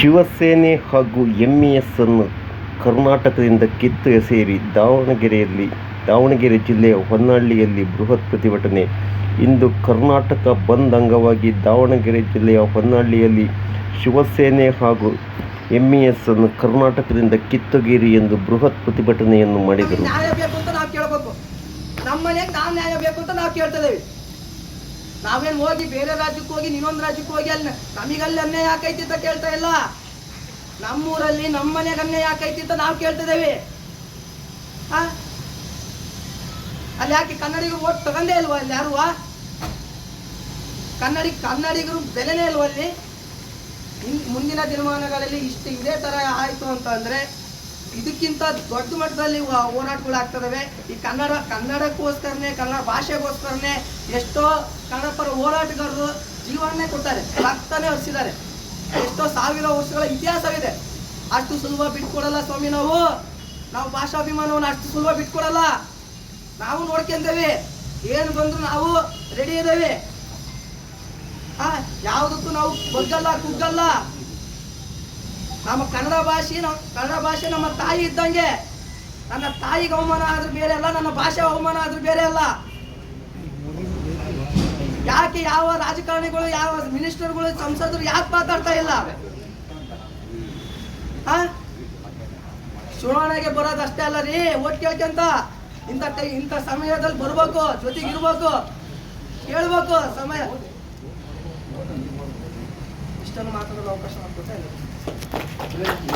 ಶಿವಸೇನೆ ಹಾಗೂ ಎಂಇಎಸ್ ಅನ್ನು ಕರ್ನಾಟಕದಿಂದ ಕಿತ್ತು ಎಸೆಯಿರಿ. ದಾವಣಗೆರೆಯಲ್ಲಿ, ದಾವಣಗೆರೆ ಜಿಲ್ಲೆಯ ಹೊನ್ನಾಳಿಯಲ್ಲಿ ಬೃಹತ್ ಪ್ರತಿಭಟನೆ. ಇಂದು ಕರ್ನಾಟಕ ಬಂದ್ ಅಂಗವಾಗಿ ದಾವಣಗೆರೆ ಜಿಲ್ಲೆಯ ಹೊನ್ನಾಳಿಯಲ್ಲಿ ಶಿವಸೇನೆ ಹಾಗೂ ಎಂಇಎಸ್ ಅನ್ನು ಕರ್ನಾಟಕದಿಂದ ಕಿತ್ತುಗಿರಿ ಎಂದು ಬೃಹತ್ ಪ್ರತಿಭಟನೆಯನ್ನು ಮಾಡಿದರು. ನ್ಯಾಯ ಬೇಕು ಅಂತ ನಾವು ಕೇಳಬೇಕು. ನಮ್ಮ ಮನೆಗೆ ನಾವು ನ್ಯಾಯ ಬೇಕು ಅಂತ ನಾವು ನಾವೇನು ಹೋಗಿ ಬೇರೆ ರಾಜ್ಯಕ್ಕೆ ಹೋಗಿ ಇನ್ನೊಂದು ರಾಜ್ಯಕ್ಕೆ ಹೋಗಿ ಅಲ್ಲಿ ನಮಗಲ್ಲಿ ಅನ್ಯಾಯ ಯಾಕೈತಿ ಅಂತ ಕೇಳ್ತಾ ಇಲ್ಲ. ನಮ್ಮೂರಲ್ಲಿ ನಮ್ಮ ಮನೆಗೆ ಅನ್ಯಾಯ ಯಾಕೈತಿ ಅಂತ ನಾವು ಕೇಳ್ತಿದ್ದೇವೆ? ಅಲ್ಲಿ ಯಾಕೆ ಕನ್ನಡಿಗರು ಓಟ್ ತಗೊಂಡೇ ಇಲ್ವಾ ಅಲ್ಲಿ ಯಾರು? ಕನ್ನಡಿ ಕನ್ನಡಿಗರು ಬೆಲೆನೇ ಇಲ್ವಾ ಅಲ್ಲಿ? ಮುಂದಿನ ದಿನಮಾನಗಳಲ್ಲಿ ಇಷ್ಟು ಇದೇ ತರ ಆಯ್ತು ಅಂತ ಅಂದ್ರೆ ಇದಕ್ಕಿಂತ ದೊಡ್ಡ ಮಟ್ಟದಲ್ಲಿ ಹೋರಾಟಗಳು ಆಗ್ತದವೆ. ಈ ಕನ್ನಡ, ಕನ್ನಡಕ್ಕೋಸ್ಕರನೇ, ಕನ್ನಡ ಭಾಷೆಗೋಸ್ಕರನೇ ಎಷ್ಟೋ ಕನ್ನಡ ಪರ ಹೋರಾಟಗಾರರು ಜೀವನನೇ ಕೊಡ್ತಾರೆ ರಕ್ತನೇ ಹರಿಸಿದ್ದಾರೆ ಎಷ್ಟೋ ಸಾವಿರ ವರ್ಷಗಳ ಇತಿಹಾಸವಿದೆ. ಅಷ್ಟು ಸುಲಭ ಬಿಟ್ಕೊಡಲ್ಲ ಸ್ವಾಮಿ ನಾವು. ನಾವು ಭಾಷಾಭಿಮಾನವನ್ನು ಅಷ್ಟು ಸುಲಭ ಬಿಟ್ಕೊಡಲ್ಲ. ನಾವು ನೋಡ್ಕೊಂಡೇವೆ. ಏನು ಬಂದ್ರು ನಾವು ರೆಡಿ ಇದ್ದೇವೆ. ಯಾವುದಕ್ಕೂ ನಾವು ಬಗ್ಗಲ್ಲ, ಕುಗ್ಗಲ್ಲ. ನಮ್ಮ ಕನ್ನಡ ಭಾಷೆ ಕನ್ನಡ ಭಾಷೆ ನಮ್ಮ ತಾಯಿ ಇದ್ದಂಗೆ. ನನ್ನ ತಾಯಿಗೆ ಅವಮಾನ ಆದ್ರೂ ಬೇರೆ ಅಲ್ಲ, ನನ್ನ ಭಾಷೆ ಅವಮಾನ ಆದ್ರೂ ಬೇರೆ ಅಲ್ಲ. ಯಾಕೆ ಯಾವ ರಾಜಕಾರಣಿಗಳು, ಯಾವ ಮಿನಿಸ್ಟರ್ಗಳು, ಸಂಸದರು ಯಾಕೆ ಮಾತಾಡ್ತಾ ಇಲ್ಲ? ಚುನಾವಣೆಗೆ ಬರೋದು ಅಷ್ಟೇ ಅಲ್ಲ ರೀ, ಓಟ್ ಕೇಳ್ಕೊಂತ ಇಂಥ ಇಂಥ ಸಮಯದಲ್ಲಿ ಬರ್ಬೇಕು, ಜೊತೆಗಿರ್ಬೇಕು, ಕೇಳ್ಬೇಕು, ಸಮಯ. ಇಷ್ಟನ್ನು ಮಾತಾಡಲು ಅವಕಾಶ ಮಾಡ್ಕೊತಾ ಇಲ್ಲ